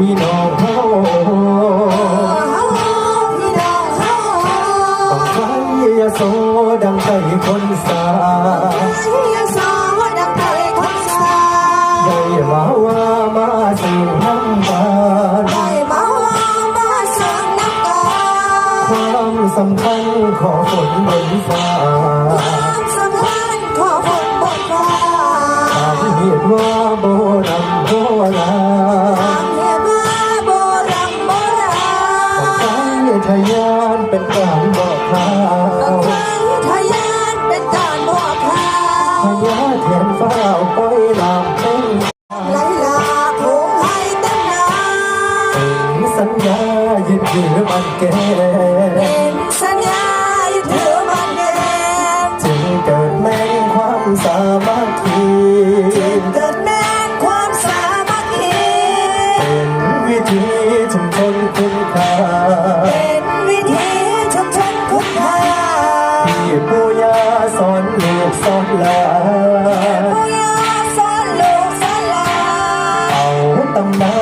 พี่น้องเฮาโซ่ดังใจคนสาไฟยโสดังใจคนสาได้มาว่ามาสิ่งทำบานความสำคัญขอฝนบนฟ้าความสำคัญขอฝนบนฟ้าเหตุว่า ยานเป็นการบอกข่าวทยทะยานเป็นการบอกข่าวพญาเทียนฟ้าปล่อยลามเป็นไหลลาภูมิให้เต็มนาถึงสัญญายึดถือมันแก่เป็นสัญญายึดถือมันเดิมจึงเกิดแม่งความสามัคคีจึงเกิดแม่นความสามัคคีเป็นวิธีชุมชนคุณค่า lột xót lỡ Ôi xót lột xót lỡ Ấu tâm đó